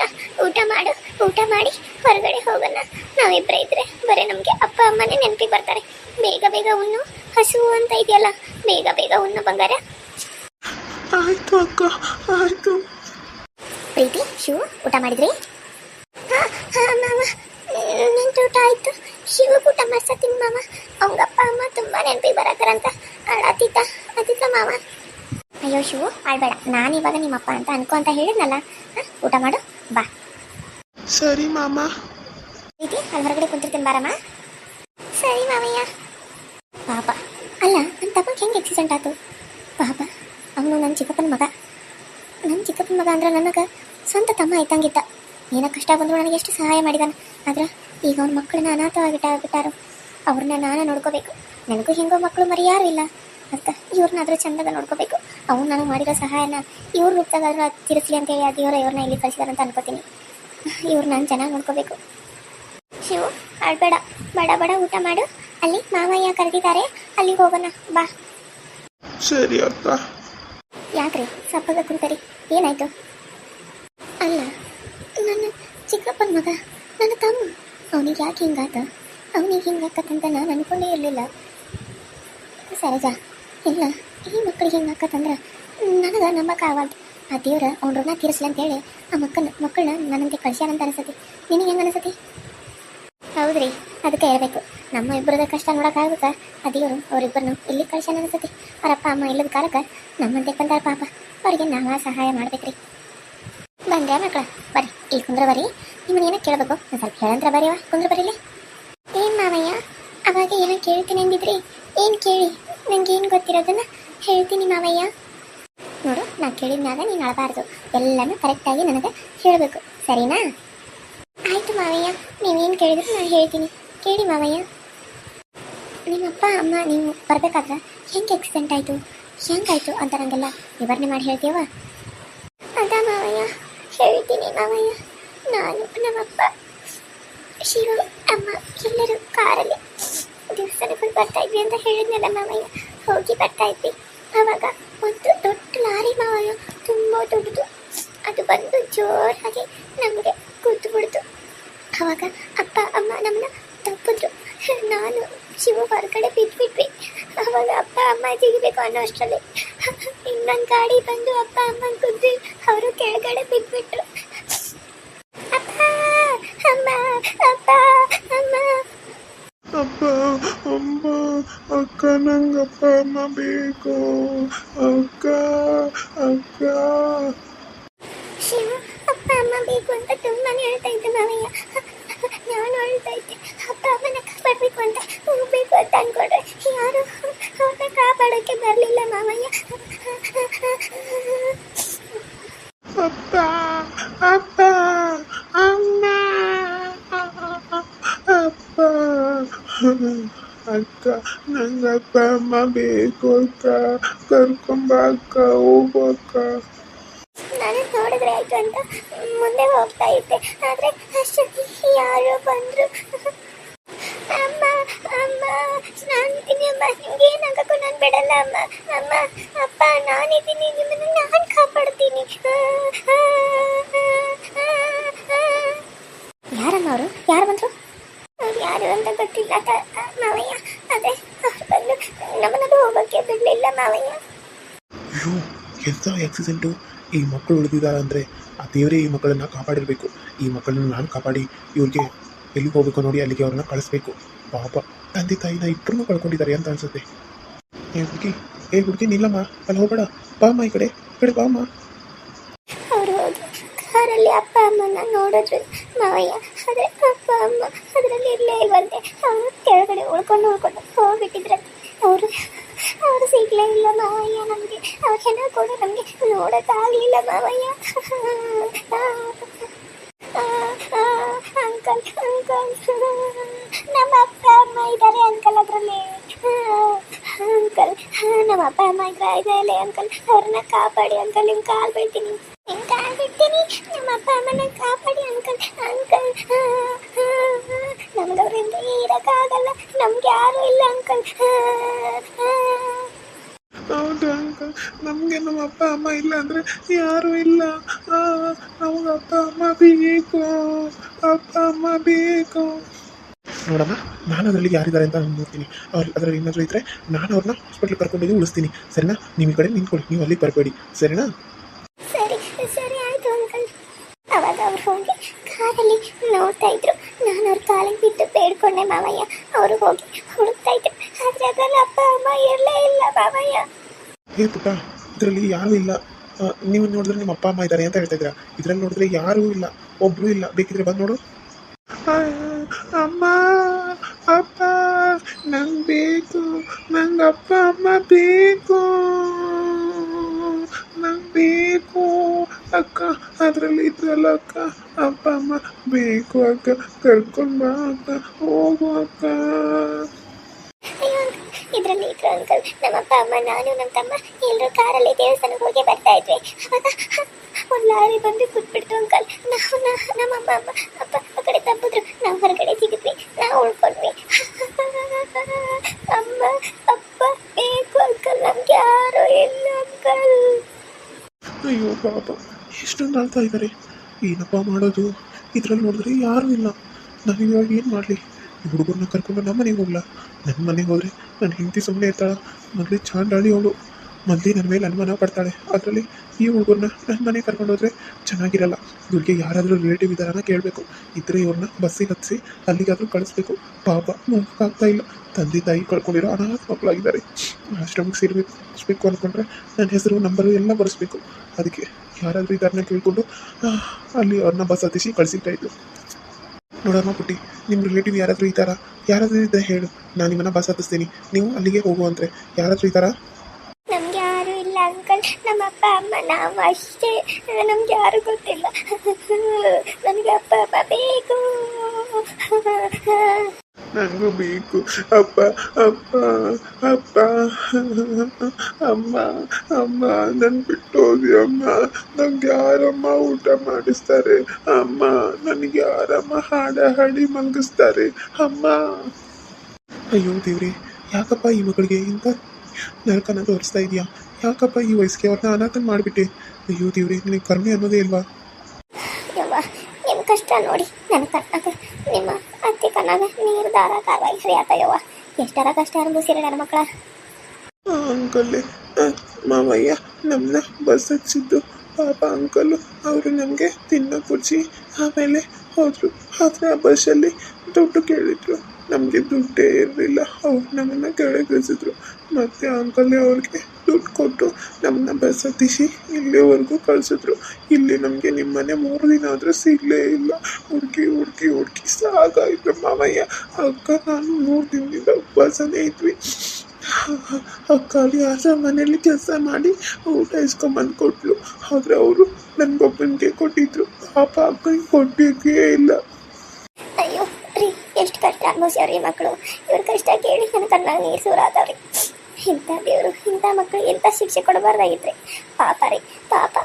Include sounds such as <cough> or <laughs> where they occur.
ಮಾಡು ಊಟ ಮಾಡಿ ಹೊರಗಡೆ ಹೋಗೋಣ. ನಾವಿಬ್ಬರೇ ಇದ್ರೆ ಬರೀ ನಮಗೆ ಅಪ್ಪ ಅಮ್ಮನೇ ನೆನಪಿಗೆ ಬರ್ತಾರೆ. ಬೇಗ ಬೇಗ ಉಣ್ಣು ಹಸು ಅಂತ ಇದೆಯಲ್ಲ ಬೇಗ ಬೇಗ ಉಣ್ಣು ಬಂಗಾರ. ಆಯ್ತು ಅಕ್ಕ ಆಯ್ತು. ಪ್ರೀತಿ ಶಿವು ಊಟ ಮಾಡಿದ್ರಿ? ಹಾ ಹಾ ಮಾಮ. ನಂದು ಊಟ ಆಯ್ತು. ಶಿವ ಊಟ ಮಾಡ್ಸತ್ತೀನಿ ಮಾಮ. ಅವಂಗ ಅಪ್ಪ ಅಮ್ಮ ತುಂಬಾ ನೆನಪಿಗೆ ಬರತ್ತಾರಂತ. ಅಳತಿದ್ದ ಅತೀತ ಮಾಮ. ಅಯ್ಯೋ ಶಿವು ಆಳ್ಬೇಡ ನಾನು ಇವಾಗ ನಿಮ್ಮಪ್ಪ ಅಂತ ಅನ್ಕೊ ಅಂತ ಹೇಳಿದ್ನಲ್ಲ. ಹಾ, ಊಟ ಮಾಡು. ಬಾ. ಸರಿ ಮಾಮ. ಪ್ರೀತಿ ಅಲ್ಲಿ ಹೊರಗಡೆ ಕುಂತಿರ್ತೀನಿ ಬಾರಮ್ಮ. ಸರಿ ಮಾವಯ್ಯ. ಪಾಪ. ಅಲ್ಲ ನನ್ನ ತಮ್ಮಗೆ ಹೆಂಗೆ ಆಕ್ಸಿಡೆಂಟ್ ಆಯ್ತು? ಪಾಪ. ಅವನು ನನ್ನ ಚಿಕ್ಕಪ್ಪನ ಮಗ. ನನ್ನ ಚಿಕ್ಕಪ್ಪನ ಮಗ ಅಂದ್ರೆ ನನಗೆ ಸ್ವಂತ ತಮ್ಮ ಇದ್ದಂಗಿದ್ದ. ಏನೋ ಕಷ್ಟ ಬಂದ್ರು ನನಗೆ ಎಷ್ಟು ಸಹಾಯ ಮಾಡಿದಾನೆ. ಆದ್ರೆ ಈಗ ಅವ್ನ ಮಕ್ಕಳನ್ನ ಅನಾಥವಾಗಿಟ್ಟ ಬಿಟ್ಟಾರು ಅವ್ರನ್ನ ನಾನು ನೋಡ್ಕೋಬೇಕು. ನನಗೂ ಹೆಂಗೋ ಮಕ್ಕಳು ಮರಿ ಯಾರು ಇಲ್ಲ. ಅದಕ್ಕೆ ಇವ್ರನ್ನಾದ್ರೂ ಚಂದಾಗ ನೋಡ್ಕೋಬೇಕು. ಅವ್ನು ನನಗೆ ಮಾಡಿರೋ ಸಹಾಯನ ಇವ್ರ ರೂಪದಾಗಾದ್ರೂ ತಿರ್ಸ್ಲಿ ಅಂತೇಳಿ ಆ ದೇವರ ಇವ್ರನ್ನ ಇಲ್ಲಿ ಕಳಿಸಿದಾರಂತ ಅನ್ಕೋತೀನಿ. ಇವ್ರು ನಾನು ಚೆನ್ನಾಗಿ ನೋಡ್ಕೋಬೇಕು. ಶಿವು ಅಳ್ಬೇಡ ಬಡ ಬಡ ಊಟ ಮಾಡು. ಅಲ್ಲಿ ಮಾವಯ್ಯ ಕರೆದಿದ್ದಾರೆ. ಅಲ್ಲಿಗೆ ಹೋಗೋಣ. ಬಾ. ಸರಿ ಅಪ್ಪ ಯಾಕ್ರಿ? ಸಪ್ಪಗ ಕುಂತರಿ. ಏನಾಯ್ತು? ಅಲ್ಲ ನನ್ನ ಚಿಕ್ಕಪ್ಪನ ಮಗ ನನ್ನ ತಮ್ಮ. ಅವನಿಗೆ ಯಾಕೆ ಹಿಂಗಾತ? ಅವನಿಗೆ ಹಿಂಗಾಕತ್ತಂತ ನಾನು ಅನ್ಕೊಂಡೇ ಇರಲಿಲ್ಲ. ಸರೋಜಾ ಇಲ್ಲ, ಈ ಮಕ್ಕಳಿಗೆ ಹಿಂಗಾಕತ್ತಂದ್ರೆ ನನಗೆ ನಂಬಕ್ಕಾಗಲ್ದು ಆ ದೇವ್ರ ಅವ್ನ ಋಣ ತೀರಿಸ್ಲಿ ಅಂತೇಳಿ ಆ ಮಕ್ಕಳನ್ನ ಮಕ್ಕಳನ್ನ ನನ್ನಂತೆ ಕಳ್ಸ್ಯಾನಂತ ಅನಿಸತಿ ನಿನಗೆ ಹೆಂಗೆ ಅನಿಸತಿ ಹೌದ್ರಿ, ಅದಕ್ಕೆ ಇರಬೇಕು ನಮ್ಮ ಇಬ್ಬರದ ಕಷ್ಟ ನೋಡೋಕ್ಕಾಗುತ್ತೆ ಆ ದೇವರು ಅವರಿಬ್ಬರನ್ನು ಇಲ್ಲಿ ಕಳ್ಸ್ಯಾನ ಅನಿಸತಿ ಅವರಪ್ಪ, ಅಮ್ಮ ಇಲ್ಲದ ಕಾಲಕ್ಕೆ ನಮ್ಮಂತೆ ಬಂದಾರ ಪಾಪ. ಅವರಿಗೆ ನಾವ ಸಹಾಯ ಮಾಡ್ಬೇಕ್ರಿ. ಬಂದ್ರೆ ಮಕ್ಕಳ, ಬರ್ರಿ, ಇಲ್ಲಿ ಕುಂದ್ರ ಬರ್ರಿ. ನಿಮ್ಮನ್ನ ಏನೋ ಕೇಳಬೇಕು? ಸ್ವಲ್ಪ ಹೇಳಂತ್ರ ಬರೀವ ಕುಂದ್ರ ಬರೀಲಿ ಏನ್ ಮಾವಯ್ಯ, ಅವಾಗ ಏನೋ ಕೇಳ್ತೀನಿ ಅಂದಿದ್ರಿ. ಏನ್ ಕೇಳಿ? ನಂಗೆ ಏನು ಗೊತ್ತಿರೋದನ್ನ ಹೇಳ್ತೀನಿ ಮಾವಯ್ಯ. ನೋಡು, ನಾ ಕೇಳಿದ್ನಾಗ ನೀನು ಅಳಬಾರ್ದು. ಎಲ್ಲನೂ ಕರೆಕ್ಟಾಗಿ ನನಗೆ ಹೇಳಬೇಕು. ಸರಿನಾ? ಆಯಿತು ಮಾವಯ್ಯ, ನೀವೇನು ಕೇಳಿದ್ರು ನಾನು ಹೇಳ್ತೀನಿ. ಕೇಳಿ ಮಾವಯ್ಯ. ನಿಮ್ಮಪ್ಪ, ಅಮ್ಮ, ನೀವು ಬರಬೇಕಾದ್ರೆ ಹೆಂಗೆ ಆಕ್ಸಿಡೆಂಟ್ ಆಯಿತು? ಹೆಂಗಾಯ್ತು ಅಂತ ನನಗೆಲ್ಲ ವಿವರಣೆ ಮಾಡಿ ಹೇಳ್ತೀವ ಅದ ಮಾವಯ್ಯ, ಹೇಳ್ತೀನಿ ಮಾವಯ್ಯ. ನಾನು ನಮ್ಮಪ್ಪ, ಶಿವ, ಅಮ್ಮ ಎಲ್ಲರೂ ಕಾರಲ್ಲಿ ದೇವಸ್ಥಾನಕ್ಕೆ ಬರ್ತಾ ಇದ್ವಿ ಅಂತ ಹೇಳಿದ್ನಲ್ಲ ಮಾವಯ್ಯ. ಹೋಗಿ ಬರ್ತಾ ಇದ್ವಿ. ಆವಾಗ ಒಂದು ದೊಡ್ಡ ಲಾರಿ ಮಾವಯ್ಯ ತುಂಬ ದೊಡ್ಡದು. ಅದು ಬಂದು ಜೋರಾಗಿ ನಮಗೆ ಕೂತು ಬಿಡ್ತು ಅವಾಗ ಅಪ್ಪ, ಅಮ್ಮ ನಮ್ಮನ್ನ ತಪ್ಪಿದ್ರು. ನಾನು ಶಿವ ಹೊರಗಡೆ ಬಿದ್ದುಬಿಟ್ವಿ ಅವಾಗ ಅಪ್ಪ, ಅಮ್ಮ ತೆಗಿಬೇಕು ಅನ್ನೋ ಅಷ್ಟರಲ್ಲಿ ಇನ್ನೊಂದು ಗಾಡಿ ಬಂದು ಅಪ್ಪ, ಅಮ್ಮನ ಕುದ್ದು ಅವರು ಕೆಳಗಡೆ ಬಿಟ್ಬಿಟ್ರು ಅಕ್ಕ ನಂಗಪ್ಪ ಅಮ್ಮ ಬೇಕು. ಅಕ್ಕ ಅಕ್ಕ. ಶಿವ ಅಪ್ಪ ಅಮ್ಮ ಬೇಕು ಅಂತ ತುಂಬಾನೇ ಹೇಳ್ತಾ ಇದ್ದೆ ಮಾವಯ್ಯ. ನಾನು ಹೇಳ್ತಾ ಇದ್ದೆ. ಅಪ್ಪ ಅಮ್ಮನ ಕಾಪಾಡಬೇಕು ಅಂತ ಹೋಗ್ಬೇಕು ಅಂತ ಅನ್ಕೊಂಡ್ರೆ ಯಾರು ಅವ್ರನ್ನ ಕಾಪಾಡೋಕ್ಕೆ ಬರಲಿಲ್ಲ ಮಾವಯ್ಯ? ಅಪ್ಪ ಅಪ್ಪ ಅಮ್ಮ. ಅಪ್ಪ. ಅಕ್ಕ ನಂಗಪ್ಪ ಅಮ್ಮ ಬೇಕು ಅಕ್ಕ ನಾನು ನೋಡಿದ್ರೆ ಆಯ್ತು ಅಂತ ಮುಂದೆ ಹೋಗ್ತಾ ಇದ್ದೆ. ಆದ್ರೆ ಅಷ್ಟೊತ್ತಿಗೆ ಯಾರೋ ಬಂದ್ರು. ಅಮ್ಮ ಅಮ್ಮ ನಾನು ನಾನಿದ್ದೀನಿ ಅಮ್ಮ, ನಿಮ್ಗೆ ಏನಾಗಕ್ಕೂ ನಾನು ಬಿಡಲ್ಲ ಅಮ್ಮ. ಅಮ್ಮ, ಅಪ್ಪ, ನಾನಿದ್ದೀನಿ, ನಿಮ್ಮನ್ನು ನಾನು ಕಾಪಾಡ್ತೀನಿ. ಯಾರಮ್ಮ ಅವರು? ಯಾರು ಬಂದ್ರು? ಅವ್ರು ಯಾರು ಅಂತ ಗೊತ್ತಿಲ್ಲ ತ- ಮಾವಯ್ಯ ಅದೇ ಅವ್ರು ಬಂದು ನಮ್ಮನ್ನು ಹೋಗೋಕ್ಕೆ ಬಿಡಲಿಲ್ಲ ಮಾವಯ್ಯ ಅಯ್ಯೋ ಎಂಥ ಆಕ್ಸಿಡೆಂಟು ಈ ಮಕ್ಕಳು ಉಳಿದಿದ್ದಾರೆ ಅಂದರೆ ಆ ದೇವರೇ ಈ ಮಕ್ಕಳನ್ನ ಕಾಪಾಡಿರಬೇಕು. ಈ ಮಕ್ಕಳನ್ನು ನಾನು ಕಾಪಾಡಿ ಇವ್ರಿಗೆ ಎಲ್ಲಿಗೆ ಹೋಗ್ಬೇಕು ನೋಡಿ, ಅಲ್ಲಿಗೆ ಅವ್ರನ್ನ ಕಳಿಸ್ಬೇಕು. ಪಾಪ ತಂದೆ ತಾಯಿನ ಇಬ್ಬರನ್ನೂ ಕಳ್ಕೊಂಡಿದ್ದಾರೆ ಅಂತ ಅನ್ಸುತ್ತೆ. ಏ ಹುಡುಗಿ ಏ ಹುಡುಗಿ, ನಿಲ್ಲಮ್ಮ, ಅಲ್ಲಿ ಹೋಗಬೇಡ. ಬಾ ಅಮ್ಮ ಈ ಕಡೆ ಈ ಕಡೆ ಬಾಮ್ಮ ಅವರು ಹೋಗಿ ಕಾರಲ್ಲಿ ಅಪ್ಪ ಅಮ್ಮನ ನೋಡಿದ್ರು. ಮಾವಯ್ಯ, ಆದರೆ ಅಪ್ಪ ಅಮ್ಮ ಅದರಲ್ಲಿ ಇರಲೇ ಇಲ್ವಂತೆ. ಅವರು ಕೆಳಗಡೆ ಉಳ್ಕೊಂಡು ಉಳ್ಕೊಂಡು ಹೋಗ್ಬಿಟ್ಟಿದ್ರೆ. ಅವರು ಅವರು ಸಿಗ್ಲೇ ಇಲ್ಲ ಮಾವಯ್ಯ, ನಮಗೆ ಅವ್ರ ಹೆಣ ಕೂಡ ನಮಗೆ ನೋಡೋಕ್ಕಾಗಲಿಲ್ಲ ಮಾವಯ್ಯ. Uncle uncle. ನಮ್ಮ ಅಪ್ಪ, ಅಮ್ಮ ಇದ್ದಾರೆ ಅಂಕಲ್ ಅದರಲ್ಲಿ. ಅಂಕಲ್ ನಮ್ಮ ಅಪ್ಪ, ಅಮ್ಮ ಇದ್ರ ಇದೆ ಅಂಕಲ್, ಅವ್ರನ್ನ ಕಾಪಾಡಿ ಅಂಕಲ್ ನಿಮ್ ಕಾಲ್ ಬಿಡ್ತೀನಿ ನಿಮ್ ಕಾಲ್ ಬಿಡ್ತೀನಿ ನಮ್ಮ ಅಪ್ಪ, ಅಮ್ಮನ ಕಾಪಾಡಿ ಅಂಕಲ್ ಅಂಕಲ್. ನಮ್ಗೆ ಅವರಿಂದ ಇರೋಕ್ಕಾಗಲ್ಲ. ನಮ್ಗೆ ಯಾರು ಇಲ್ಲ ಅಂಕಲ್. ಹೌದು? ಅಂಕಲ್ ನಮಗೆ ನಮ್ಮ ಅಪ್ಪ, ಅಮ್ಮ ಇಲ್ಲ ಅಂದರೆ ಯಾರೂ ಇಲ್ಲ. ನಮಗೆ ಅಪ್ಪ, ಅಮ್ಮ ಬೇಕು. ಅಪ್ಪ, ಅಮ್ಮ ಬೇಕು. ನೋಡಮ್ಮ, ನಾನು ಅದರಲ್ಲಿ ಯಾರಿದ್ದಾರೆ ಅಂತ ನೋಡ್ತೀನಿ. ಅವ್ರು ಅದರಲ್ಲಿ ಏನಾದರೂ ಇದ್ದರೆ ನಾನು ಅವ್ರನ್ನ ಹಾಸ್ಪಿಟ್ಲಿಗೆ ಕರ್ಕೊಂಡು ಉಳಿಸ್ತೀನಿ. ಸರಿನಾ? ನಿಮ್ಮ ಕಡೆ ನಿಂತ್ಕೊಳ್ಳಿ, ನೀವು ಅಲ್ಲಿ ಬರಬೇಡಿ. ಸರಿನಾ? ಸರಿ ಸರಿ ಆಯಿತು ಅಂಕಲ್. ಅವಾಗ ಅವ್ರು ಹೋಗಿ ಕಾರಲ್ಲಿ ನೋಡ್ತಾ ಇದ್ರು. ನಾನು ಅವ್ರ ಕಾಲಿಗೆ ಬಿದ್ದು ಬೇಡ್ಕೊಂಡೆ ಮಾವಯ್ಯ. ಅವರು ಹೋಗಿ ಹುಡುಕ್ತಾ ಇದ್ರು. ಆದ್ರೆ ಅದ್ರಲ್ಲಿ ಅಪ್ಪ ಅಮ್ಮ ಇರಲೇ ಇಲ್ಲ ಮಾವಯ್ಯ ಹೇ ಪುಟ್ಟ, ಇದರಲ್ಲಿ ಯಾರು ಇಲ್ಲ. ನೀವು ನೋಡಿದ್ರೆ ನಿಮ್ಮ ಅಪ್ಪ, ಅಮ್ಮ ಇದ್ದಾರೆ ಅಂತ ಹೇಳ್ತಾ ಇದ್ದೀರಾ? ಇದರಲ್ಲಿ ನೋಡಿದ್ರೆ ಯಾರೂ ಇಲ್ಲ. ಒಬ್ರು ಇಲ್ಲ. ಬೇಕಿದ್ರೆ ಬಂದು ನೋಡು. ಅಮ್ಮ, ಅಪ್ಪ, ನಂಗೆ ಬೇಕು. ನಂಗೆ ಅಪ್ಪ, ಅಮ್ಮ ಬೇಕು. ನಂಗೆ ಬೇಕು. ಅಕ್ಕ, ಅದರಲ್ಲಿ ಇದ್ರಲ್ಲ ಅಕ್ಕ. ಅಪ್ಪ, ಅಮ್ಮ ಬೇಕು, ಅಕ್ಕ. ಕರ್ಕೊಂಡು ಬಾ ಅಕ್ಕ ಹೋಗು ಅಕ್ಕ. ಇದರಲ್ಲಿ ಇದ್ರು ಅಂಕಲ್, ನಮ್ಮಪ್ಪ, ಅಮ್ಮ, ನಾನು ನಮ್ಮ ತಮ್ಮ ಎಲ್ಲರೂ ಕಾರಲ್ಲಿ ದೇವಸ್ಥಾನಕ್ಕೆ ಹೋಗಿ ಬರ್ತಾ ಇದ್ವಿ. ಅವಾಗ ಒಂದು ಲಾರಿ ಬಂದು ಕೂತ್ಬಿಡ್ತು ಅಂಕಲ್. ನಾವು ನಮ್ಮ ಅಮ್ಮ, ಅಪ್ಪ ಆ ಕಡೆ ತಪ್ಪಿದ್ರು ನಾವು ಹೊರಗಡೆ ಸಿಗಿದ್ವಿ ನಾವು ಉಳ್ಕೊಂಡ್ವಿ. <laughs> ಅಮ್ಮ, ಅಪ್ಪ, ಬೇಕು ಅಂಕಲ್. ನಮ್ಗೆ ಯಾರು ಇಲ್ಲ ಅಂಕಲ್. ಅಯ್ಯೋ ಪಾಪ, ಎಷ್ಟೊಂದು ಆಳ್ತಾ ಇದ್ದಾರೆ ಏನಪ್ಪ ಮಾಡೋದು? ಇದ್ರಲ್ಲಿ ನೋಡಿದ್ರೆ ಯಾರು ಇಲ್ಲ. ನಾವಿವಾಗ ಏನು ಮಾಡಲಿ? ಈ ಹುಡುಗರನ್ನ ಕರ್ಕೊಂಡು ನಮ್ಮ ಮನೆಗೆ ಹೋಗ್ಲಾ? ನನ್ನ ಮನೆಗೆ ಹೋದರೆ ನನ್ನ ಹೆಂಡತಿ ಸುಮ್ಮನೆ ಇರ್ತಾಳ. ಮೊದಲೇ ಚಾಂಡಾಳಿ ಅವಳು. ಮೊದಲೇ ನನ್ನ ಮೇಲೆ ಅನುಮಾನ ಪಡ್ತಾಳೆ. ಅದರಲ್ಲಿ ಈ ಹುಡುಗರನ್ನ ನನ್ನ ಮನೆಗೆ ಕರ್ಕೊಂಡು ಹೋದ್ರೆ ಚೆನ್ನಾಗಿರಲ್ಲ. ಇವ್ರಿಗೆ ಯಾರಾದರೂ ರಿಲೇಟಿವ್ ಇದ್ದಾರನ್ನ ಕೇಳಬೇಕು. ಇದ್ರೆ ಇವ್ರನ್ನ ಬಸ್ಸಿಗೆ ಹತ್ತಿಸಿ ಅಲ್ಲಿಗಾದರೂ ಕಳಿಸ್ಬೇಕು. ಪಾಪ ಆಗ್ತಾ ಇಲ್ಲ. ತಂದೆ ತಾಯಿ ಕಳ್ಕೊಂಡಿರೋ ಅನಾಥ ಮಕ್ಕಳಾಗಿದ್ದಾರೆ. ಆಶ್ರಮಕ್ಕೆ ಸೇರ್ಬೇಕು ಅಂದ್ಕೊಂಡ್ರೆ ನನ್ನ ಹೆಸರು, ನಂಬರು ಎಲ್ಲ ಬರೆಸ್ಬೇಕು. ಅದಕ್ಕೆ ಯಾರಾದರೂ ಇದಾರನ್ನ ಕೇಳಿಕೊಂಡು ಅಲ್ಲಿ ಅವ್ರನ್ನ ಬಸ್ ಹತ್ತಿಸಿ ಕಳಿಸಿಗ್ತಾ ನೋಡೋಣ ಪುಟ್ಟಿ ನಿಮ್ಮ ರಿಲೇಟಿವ್ ಯಾರಾದರೂ ಇದ್ದಾರಾ ಯಾರಾದರೂ ಇದ್ದರೆ ಹೇಳು. ನಾನು ನಿಮ್ಮನ್ನ ಬಸ್ ಹತ್ತಿಸ್ತೀನಿ. ನೀವು ಅಲ್ಲಿಗೆ ಹೋಗುವಂತೆ ಯಾರಾದರೂ ಇದ್ದಾರಾ ನಮ್ಗೆ ಯಾರು ಇಲ್ಲ ಅಂಕಲ್ ನಮ್ಮ ಅಪ್ಪ, ಅಮ್ಮ, ನಾವು ಅಷ್ಟೇ. ನಮ್ಗೆ ಯಾರು ಗೊತ್ತಿಲ್ಲ. ನಮಗೆ ಅಪ್ಪ, ಅಮ್ಮ ಬೇಕು. ನನಗೂ ಬೇಕು ಅಪ್ಪ ಅಪ್ಪ ಅಪ್ಪ. ಅಮ್ಮ ಅಮ್ಮ ನನ್ನ ಬಿಟ್ಟು ಹೋಗಿ ಅಮ್ಮ. ನಂಗೆ ಯಾರಮ್ಮ ಊಟ ಮಾಡಿಸ್ತಾರೆ? ಅಮ್ಮ, ನನಗೆ ಯಾರಮ್ಮ ಹಾಡ ಹಾಡಿ ಮಲಗಿಸ್ತಾರೆ ಅಮ್ಮ. ಅಯ್ಯೋ ದೇವ್ರಿ, ಯಾಕಪ್ಪ ಈ ಮಗಳಿಗೆ ಇಂಥ ನರಕನ ತೋರಿಸ್ತಾ ಇದೆಯಾ? ಯಾಕಪ್ಪ ಈ ವಯಸ್ಸಿಗೆ ಅವ್ರನ್ನ ಅನಾಥನ್ ಮಾಡಿಬಿಟ್ಟೆ? ಅಯ್ಯೋ ದೇವ್ರಿ, ನಿನಗೆ ಕರುಣೆ ಅನ್ನೋದೇ ಇಲ್ವಾ? ನಿಮ್ಮ ಕಷ್ಟ ನೋಡಿ ಕಣ್ಣಾಗ ನಿಮ್ಮ ಅತ್ತೆ ಕಣ್ಣಾಗ ನೀರು ದಾರ ಕಾರವಾಯಿ ಹರಿಯಾತ ಎಷ್ಟಾರ ಎಷ್ಟರ ಕಷ್ಟ ಅನುಭವಿಸಿರಿ ನನ್ನ ಮಕ್ಕಳ? ಅಂಕಲ್ ಮಾವಯ್ಯ ನಮ್ಮನ್ನ ಬಸ್ ಹಚ್ಚಿದ್ದು ಪಾಪ ಅಂಕಲು, ಅವರು ನಮಗೆ ತಿನ್ನೋ ಕುರ್ಚಿ, ಆಮೇಲೆ ಹೋದರು. ಆದರೆ ಆ ಬಸ್ಸಲ್ಲಿ ದುಡ್ಡು ಕೇಳಿದ್ರು. ನಮಗೆ ದುಡ್ಡೇ ಇರಲಿಲ್ಲ. ಅವ್ರು ನಮ್ಮನ್ನು ಕೆಳಗಿಳಿಸಿದ್ರು. ಮತ್ತೆ ಅಂಕಲೇ ಅವ್ರಿಗೆ ದುಡ್ಡು ಕೊಟ್ಟು ನಮ್ಮನ್ನ ಬಸ್ ಹತ್ತಿಸಿ ಇಲ್ಲಿವರೆಗೂ ಕಳಿಸಿದ್ರು. ಇಲ್ಲಿ ನಮಗೆ ನಿಮ್ಮನೆ ಮೂರು ದಿನ ಆದರೂ ಸಿಗಲೇ ಇಲ್ಲ. ಹುಡುಕಿ ಹುಡುಕಿ ಹುಡುಕಿ ಸಾಕಾಯಿತು ಮಾವಯ್ಯ. ಅಕ್ಕ, ನಾನು ಮೂರು ದಿನದಿಂದ ಉಪವಾಸನೇ ಇದ್ವಿ. ಅಕ್ಕಲ್ಲಿ ಆಸ ಮನೇಲಿ ಕೆಲಸ ಮಾಡಿ ಊಟ ಇಸ್ಕೊಂಬಂದು ಕೊಟ್ಲು ಆದರೆ ಅವರು ನನಗೊಬ್ಬನಿಗೆ ಕೊಟ್ಟಿದ್ರು. ಪಾಪ ಅಕ್ಕನಿಗೆ ಕೊಟ್ಟಿದ್ದೇ ಇಲ್ಲ. ಎಷ್ಟು ಕಷ್ಟ ಅನುಭವಿಸ್ಯಾವ್ರಿ ಮಕ್ಕಳು. ಇವ್ರ ಕಷ್ಟ ಕೇಳಿ ನನ್ನ ಕಣ್ಣಾಗ ನೀರು ಸೂರಾದವ್ರಿ. ಇಂಥ ದೇವರು, ಇಂಥ ಮಕ್ಕಳು, ಎಂಥ ಶಿಕ್ಷೆ ಕೊಡಬಾರ್ದಾಗಿದ್ರಿ ಪಾಪ ರೀ, ಪಾಪ.